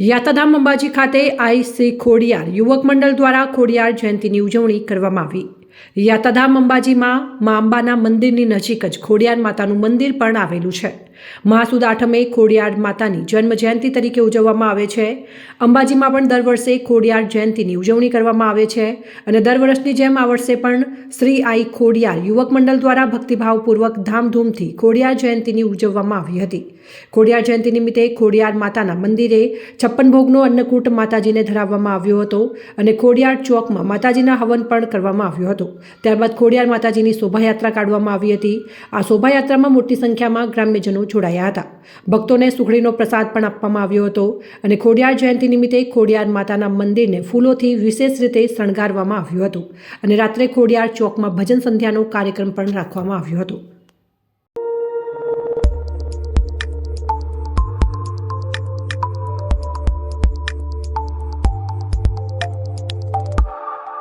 યાત્રાધામ અંબાજી ખાતે આઈ શ્રી ખોડિયાર યુવક મંડળ દ્વારા ખોડિયાર જયંતિની ઉજવણી કરવામાં આવી. યાતાધામ અંબાજીમાં મા અંબાના મંદિરની નજીક જ ખોડિયાર માતાનું મંદિર પણ આવેલું છે. મહાસુદ આઠમે ખોડિયાર માતાની જન્મ જયંતિ તરીકે ઉજવવામાં આવે છે. અંબાજીમાં પણ દર વર્ષે ખોડિયાર જયંતિની ઉજવણી કરવામાં આવે છે અને દર વર્ષની જેમ આ વર્ષે પણ શ્રી આઈ ખોડિયાર યુવક મંડળ દ્વારા ભક્તિભાવપૂર્વક ધામધૂમથી ખોડિયાર જયંતિની ઉજવવામાં આવી હતી. ખોડિયાર જયંતિ નિમિત્તે ખોડિયાર માતાના મંદિરે છપ્પન ભોગનો અન્નકૂટ માતાજીને ધરાવવામાં આવ્યો હતો અને ખોડિયાર ચોકમાં માતાજીના હવન પણ કરવામાં આવ્યો હતો. ત્યારબાદ ખોડિયાર માતાજીની શોભાયાત્રા કાઢવામાં આવી હતી. આ શોભાયાત્રામાં મોટી સંખ્યામાં ગ્રામ્યજનો જોડાયા હતા. ભક્તોને સુખડીનો પ્રસાદ પણ આપવામાં આવ્યો હતો અને ખોડિયાર જયંતિ નિમિત્તે ખોડિયાર માતાના મંદિરને ફૂલોથી વિશેષ રીતે શણગારવામાં આવ્યું હતું અને રાત્રે ખોડિયાર ચોકમાં ભજન સંધ્યાનો કાર્યક્રમ પણ રાખવામાં આવ્યો હતો.